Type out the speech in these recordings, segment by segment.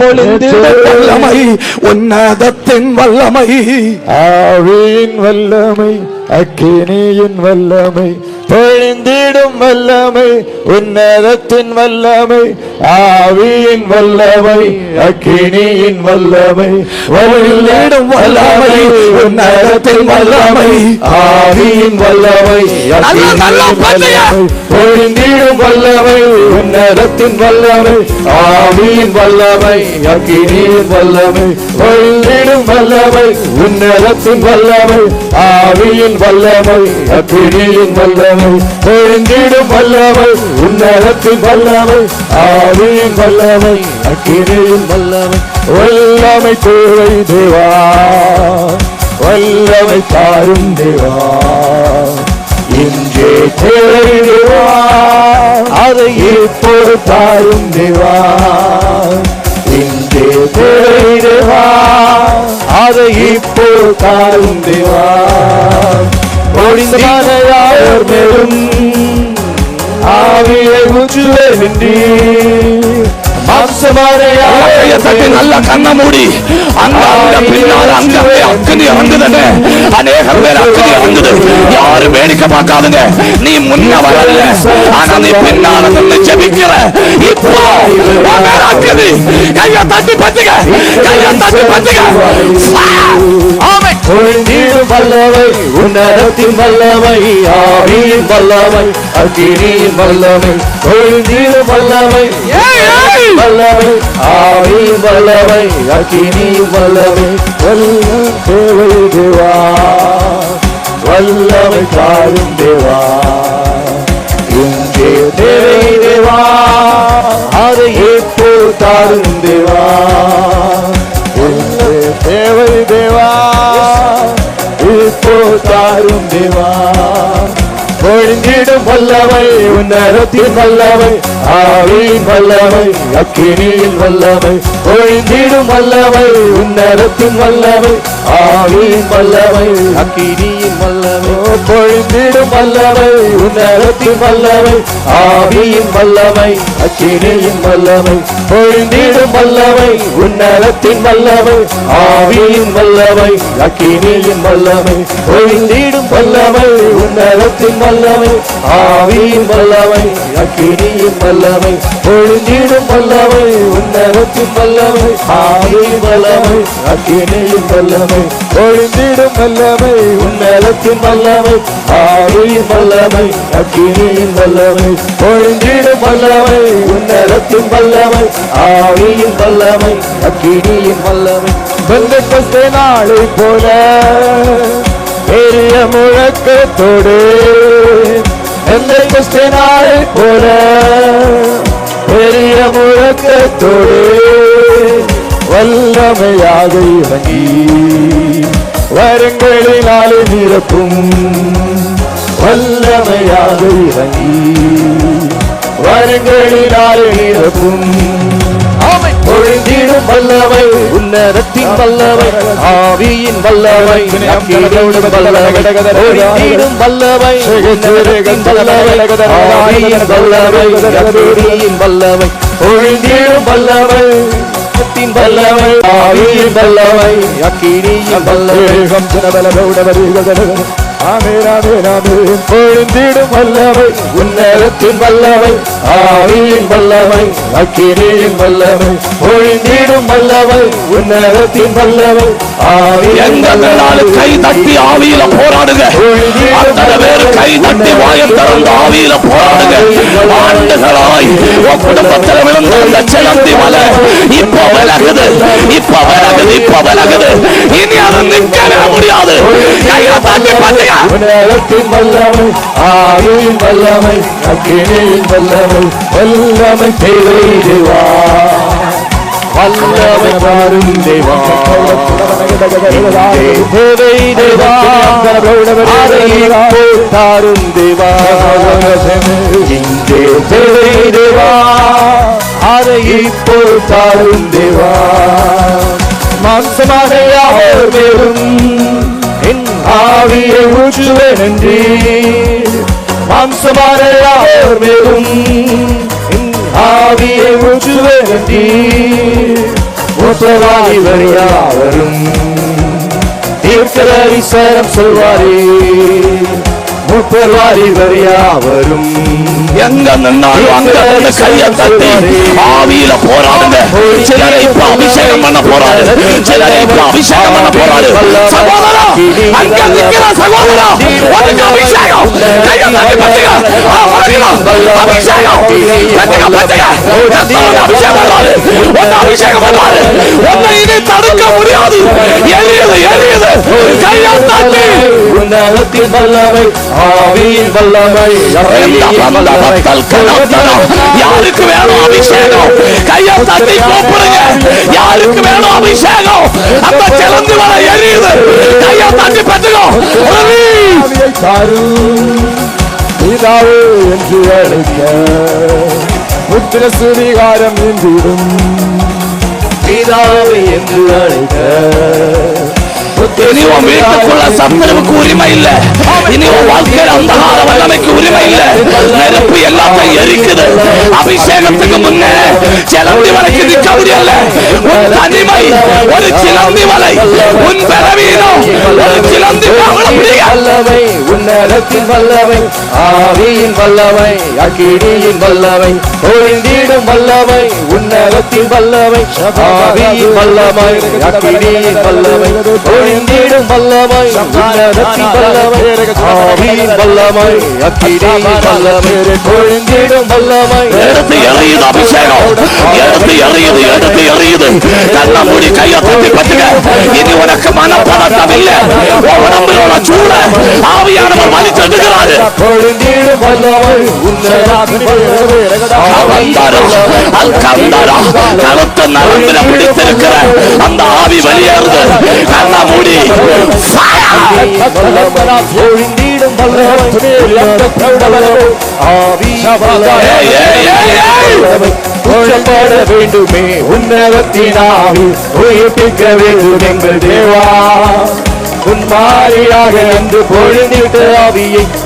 பொழிந்திடும் வல்லமை உன்னதத்தின் வல்லமை. ஆவியின் வல்லமை. அக்கினியின் வல்லமை பொழிந்திடும் வல்லமை உன்னதத்தின் வல்லமை ஆவியின் வல்லமை அக்கினியின் வல்லமை பொழிந்திடும் வல்லமை உன்னதத்தின் வல்லமை ஆவியின். வல்லமை பொழிந்திடும் வல்லமை உன்னதத்தின் வல்லமை ஆவியின் வல்லமை அக்கினியின் வல்லமை பொழிந்திடும் வல்லமை உன்னதத்தின் வல்லமை ஆவியின் வல்லமை அக்கினியின் வல்லமை பொழிந்திடும் வல்லமை உன்னதத்தின் வல்லமை ஆவியின் வல்லமை அக்கினியின் வல்லமை. வல்லமை தேவை தேவா வல்லமை தாரும் தேவா. இங்கே தேவை தேவா அதை இப்போது தாரும் தேவா. தேவை தேவா அதை இப்போ தாரும் தேவா. மேலும் ஆவியை முற்றுவே நின்றி தட்டி நல்ல கண்ணை மூடி. அங்க அங்க பின்னால் அங்க அக்கனி இறங்குதுன்னு அநேகம் பேர் அக்கனி இறங்குது யாரும் வேடிக்கை பார்க்காதுங்க. நீ முன்ன வரல ஆனா நீ பின்னால நின்று ஜெபிக்கிற. இப்போ அக்கனி கையை தட்டி பத்துங்க கையை தட்டி பத்துங்க வல்லவை வல்லவை ஆவியின் வல்லவை அக்கினியின் வல்லவை வல்லவை ஆவி வல்லவை அக்கினி வல்லவை வல்ல தேவை தேவா. வல்லவை தாயும் தேவா. இங்கே தேவை தேவா அதை எப்போ தாரும் தேவா. இங்கே தேவை தேவா இப்போ தாரும் தேவா. ஒழுங்கிடும் வல்லவை உன்னரத்தின் வல்லவை ஆவியின் வல்லவை அக்கினியின் வல்லவை ஒழுங்கிடும் வல்லவை உன்னரத்தின் வல்லவை ஆவியின் வல்லவை அக்கினியின் வல்லவை பொழுந்திடும் வல்லவை உன்னரத்தின் வல்லவை ஆவியின் வல்லவை அக்கினியின் வல்லவை பொழுந்திடும் வல்லவை உன்னரத்தின் வல்லவை ஆவியின் வல்லவை அக்கினியின் வல்லவை பொழுந்திடும் வல்லவை உன்னரத்தின் வல்லவை ஆவியின் வல்லவை அக்கினியின் வல்லவை பொழுந்திடும் வல்லவை உன்னரத்தின் வல்லவை ஆவியின் வல்லவை அக்கினியின் வல்லவை பொழுந்திடும் வல்லவை உன்னரத்தின் வல்லவை ஆவியின் வல்லவை அக்கினியின் வல்லவை பொழுந்திடும் வல்லமை உன்னரத்தின் வல்லமை ஆவியின் வல்லமை அக்கினியின் வல்லமை. பெந்தெக்கோஸ்தே நாளை போல பெரிய முழக்கத்தோடு பெந்தெக்கோஸ்தே நாளை போல பெரிய முழக்கத்தோடு வல்லமையாக இறங்கி வரங்களினாலே நிரப்பும் வல்லமையாக இறங்கி வரங்களினாலே நிரப்பும் பொழிந்திடும் வல்லமை உன்னதத்தின் வல்லமை ஆவியின் வல்லமை பொழிந்திடும் வல்லமை ஆவியின் அக்கினியின் வல்லமை பொழிந்திடும் வல்லமை உன்னதத்தின் வல்லமை ஆவியின் வல்லமை அக்கினியின் வல்லமை. ஆமேன் ஆமேன் ஆமேன் பொழிந்திடும் வல்லமை உன்னதத்தின் வல்லமை ஆவியின் வல்லமை அக்கினியின் வல்லமை. பொழிந்திடும் வல்லமை உன்னதத்தின் வல்லமை எங்க மேலாலும் கை தட்டி ஆவியில போராடுங்க அத்தனை பேர் கை தட்டி வாயம் திறந்து ஆவியில போராடுங்க ஆண்டுகளாய் உன் குடும்பத்தில் விழுந்த அந்த சிலந்தி மலை இப்ப விலகுது. இப்ப விலகுது இப்ப விலகுது. இனி அது நிக்கவே முடியாது. கையில தட்டி பாத்தீங்க உன்னதத்தின் வல்லமை ஆவியின் வல்லமை அக்கினியின் வல்லமை வல்லமை தேவை வல்லமை பாரும் தேவா தேவை தேவா தாரும் தேவா இங்கே தேவா அதை இப்போ தாரும் தேவா யாவர் மேலும் ஆவியை ஊற்றுவேன் என்று மாம்சமான யாவர் மேலும்? ஆவியை ஊற்றுவேன் என்று மூப்பவாரி வரியாவரும் தீர்க்கதரிசனம் சொல்வாரே. மூப்பவாரி வரியாவரும் எங்க நின்னாலும் அங்க வந்து கைய தட்டி ஆவியில போராடுங்க. சிலரை இப்ப அபிஷேகம் பண்ண போறாரு. சிலரை இப்ப அபிஷேகம் பண்ண போறாரு. சகோதரா அங்க நிக்கிற சகோதரா உனக்கு அபிஷேகம். கைய தட்டி பத்துங்க. அபிஷேகம். பத்துங்க பத்துங்க அபிஷேகம் பண்ணுவாரு உன்னை அபிஷேகம் பண்ணுவாரு உன்னை இனி தடுக்க முடியாது. எரியுது எரியுது கைய தட்டி. உன்னதத்தின் வல்லமை ஆவியின் வல்லமை இந்த வந்த மக்கள் கணத்தனம். யாருக்கு வேணும் அபிஷேகம் கையை தட்டி கூப்பிடுங்க யாருக்கு வேணும் அபிஷேகம் அந்த சிலந்து வர எரியுது கையை தட்டி பெற்றுக்கோ ரவி ஆவியை தாரும் பிதாவே என்று அழைக்க புத்திர சுதிகாரம் என்றிடும் பிதாவே என்று அழைக்க இனி உன் வீட்டுக்குள்ள சத்துருவுக்கு உரிமை இல்ல. இனி உன் வாழ்க்கையில் அந்த வல்லமைக்கு உரிமை இல்ல நெருப்பு இருக்குது அபிஷேகத்துக்கு முன்னே சிலந்தி வலைக்கு நிற்க முடியல உன் தனிமை ஒரு சிலந்தி வலை. உன் பலவீனம் ஒரு சிலந்தி வல்லவை முடியாது வல்லமை உன்னதத்தின் வல்லமை ஆவியின் வல்லவை அக்கினியின் வல்லவை ஒழிந்திடும் வல்லவை உன்னதத்தின் வல்லவை ஆவியின் வல்லவை அக்கினியின் வல்லவை ஒழிந்திடும் வல்லவை உன்னதத்தின் வல்லவை ஆவியின் வல்லவை அக்கினியின் வல்லவை ஒழிந்திடும் வல்லமை எடுத்து எறியுது அபிஷேகம் எடுத்து எறியுது எடுத்து எறியுது கண்ண மூடி கையை தட்டி பத்துங்க இனி உனக்கு மனப்பதட்டம் இல்ல உன் உடம்புல உள்ள சூட ஆவியானவர் வலி தட்டுகிறாரு ஒழிந்திடும் வேண்டுமே உன்னதத்தின் உயிர்ப்பிக்க வேண்டும் எங்கள் தேவா முன்மாரியாக என்று பொழிந்திட்ட ஆவியை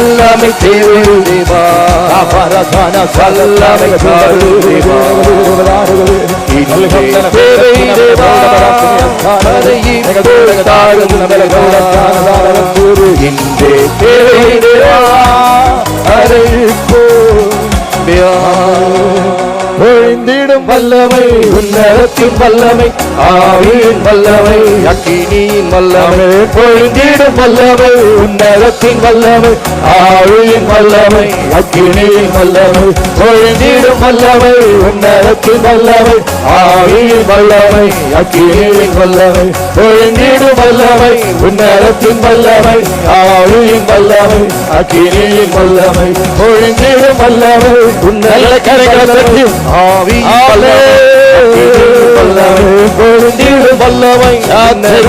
வல்லமை வல்லமை ஒழிந்திடும் வல்லமை இன்றை தேவை தேவா அதை வல்லமை உன்னதத்தின் வல்லமை. ஆவியின் வல்லமை அக்கினியின் வல்லமை ஒழிந்திடும் வல்லமை உன்னதத்தின் வல்லமை ஆவியின் வல்லமை அக்கினியின் வல்லமை ஒழிந்திடும் வல்லமை உன்னதத்தின் வல்லமை ஆவியின் வல்லமை அக்கினியின் வல்லமை ஒழிந்திடும் வல்லமை உன்னதத்தின் வல்லமை ஆவியின் வல்லமை அக்கினியின் வல்லமை ஒழிந்திடும் வல்லமை உன்னத கரைகளை ஆவியின் வல்லமை வல்லவை அக்கினியின்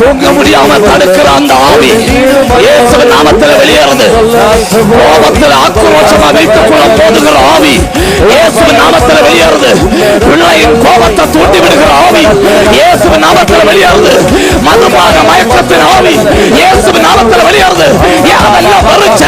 தூங்க முடியாம தடுக்கிற அந்த ஆவி. இயேசு நாமத்தில் வெளியேறது. கோபத்தில் ஆக்ரோஷமா வைத்துக் கொள்ள போதுகிற ஆவி. இயேசு நாமத்தில் வெளியேறது. பிள்ளையின் கோபத்தை தூண்டி விடுகிற ஆவி. இயேசுவின் நாமத்தில் வெளியாறுது. மதுபாக மயக்கத்தின் ஆவி. இயேசுவின் நாமத்தில் வெளியாறுது. யாரெல்லாம் வரும்